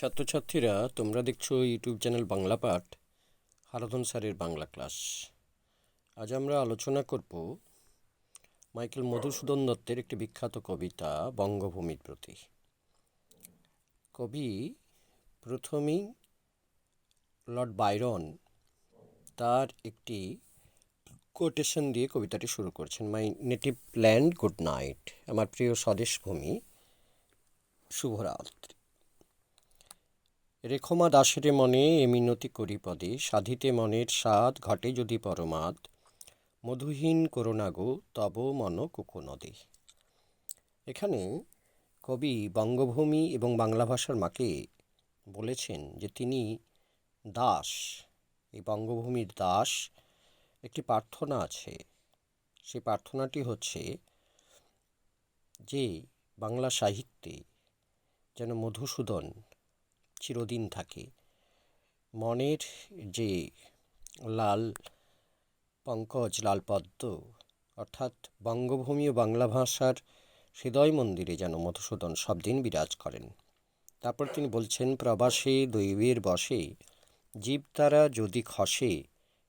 ছাত্রছাত্রীরা, তোমরা দেখছ ইউটিউব চ্যানেল বাংলা পাঠ, হারাধন স্যারের বাংলা ক্লাস। আজ আমরা আলোচনা করব মাইকেল মধুসূদন দত্তের একটি বিখ্যাত কবিতা, বঙ্গভূমির প্রতি। কবি প্রথমেই লর্ড বাইরন তার একটি কোটেশন দিয়ে কবিতাটি শুরু করছেন, my native land good night আমার প্রিয় স্বদেশ ভূমি শুভরাত্রি। রেখমা দাসের মনে এ মিনতি করি পদে, সাধিতে মনের স্বাদ ঘটে যদি পরমাদ। মধুহীন করোনা গো, তব মন কুকুনদে। এখানে কবি বঙ্গভূমি এবং বাংলা ভাষার মাকে বলেছেন যে তিনি দাস এই বঙ্গভূমির দাস একটি প্রার্থনা আছে। সেই প্রার্থনাটি হচ্ছে যে বাংলা সাহিত্যে যেন মধুসূদন চিরদিন থাকে। মনের যে লাল পঙ্কজ লাল পদ্ম অর্থাৎ বঙ্গভূমি ও বাংলা ভাষার হৃদয় মন্দিরে যেন মধুসূদন সব দিন বিরাজ করেন। তারপর তিনি বলছেন, প্রবাসে দৈবের বসে, জীব তারা যদি খসে,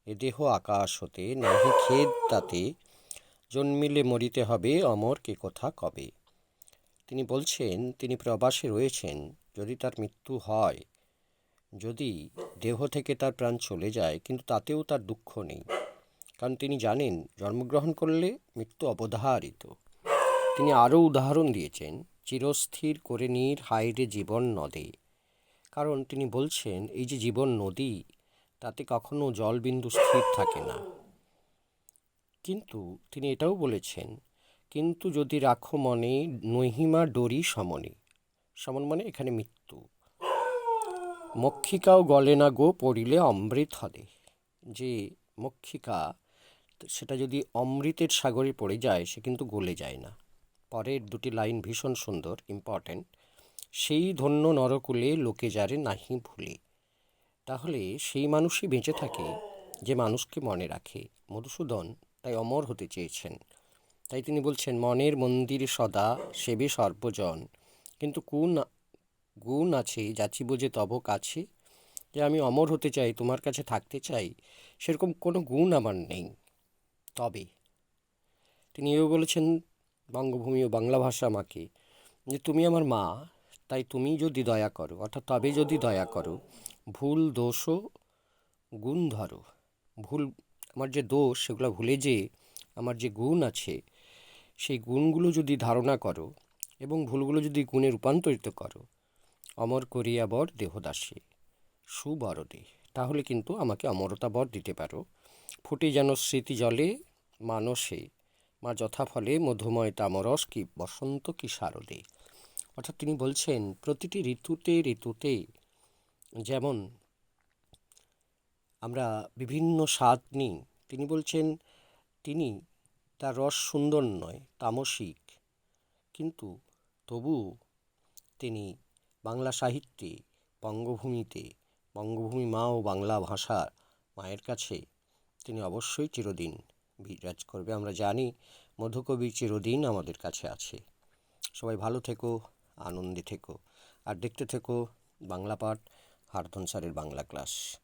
এ দেহ আকাশ হতে, নাহি খেদ তাতে, জন্মিলে মরিতে হবে অমর কে কথা কবে? তিনি বলছেন, তিনি প্রবাসে রয়েছেন, যদি তার মৃত্যু হয়, যদি দেহ থেকে তার প্রাণ চলে যায়, কিন্তু তাতেও তার দুঃখ নেই। কারণ তিনি জানেন, জন্মগ্রহণ করলে মৃত্যু অবধারিত। তিনি আরও উদাহরণ দিয়েছেন, চিরস্থির করে নির হাইরে জীবন নদে। কারণ তিনি বলছেন, এই যে জীবন নদী, তাতে কখনো জলবিন্দু স্থির থাকে না। কিন্তু তিনি এটাও বলেছেন কিন্তু যদি রাখো মনে, নহিমা ডরি সমনে। সমন মানে এখানে মৃত্যু। মক্ষিকাও গলে না গো, পড়িলে অমৃত হবে যে মক্ষিকা, সেটা যদি অমৃতের সাগরে পড়ে যায়, সে কিন্তু গলে যায় না। পরের দুটি লাইন ভীষণ সুন্দর ইম্পর্ট্যান্ট সেই ধন্য নরকুলে লোকে যারে নাহি ভুলে। তাহলে সেই মানুষই বেঁচে থাকে, যে মানুষকে মনে রাখে। মধুসূদন তাই অমর হতে চেয়েছেন। তাই তিনি বলছেন, মনের মন্দির সদা সেবে সর্বজন। কিন্তু কোন গুণ আছে যাচ্ছি বুঝে তব কাছে। যে আমি অমর হতে চাই, তোমার কাছে থাকতে চাই, সেরকম কোনো গুণ আমার নেই। তবে তিনি এও বলেছেন, বঙ্গভূমি ও বাংলা ভাষা আমাকে, যে তুমি আমার মা, তাই তুমি যদি দয়া করো, অর্থাৎ তবে যদি দয়া করো, ভুল দোষও গুণ ধরো। ভুল, আমার যে দোষ, সেগুলো ভুলে যে আমার যে গুণ আছে সেই গুণগুলো যদি ধারণা করো এবং ভুলগুলো যদি গুণে রূপান্তরিত করো, অমর করিয়া বর দেহদাসে। সুবরদে। তাহলে কিন্তু আমাকে অমরতা বর দিতে পারো। ফুটে যেন স্মৃতি জলে মানসে, মা যথাফলে মধুময় তামরস কি বসন্ত কি শারদে। অর্থাৎ তিনি বলছেন, প্রতিটি ঋতুতে ঋতুতে যেমন আমরা বিভিন্ন স্বাদ নিই, তিনি বলছেন, তিনি তার রস সুন্দর নয়, তামসিক। কিন্তু তবু তিনি বাংলা সাহিত্যে, বঙ্গভূমিতে, বঙ্গভূমি মা ও বাংলা ভাষা মায়ের কাছে তিনি অবশ্যই চিরদিন বিরাজ করবে। আমরা জানি মধুকবি চিরদিন আমাদের কাছে আছে। সবাই ভালো থেকো, আনন্দে থেকো। আর দেখতে থেকো বাংলা পাঠ, হারধন স্যারের বাংলা ক্লাস।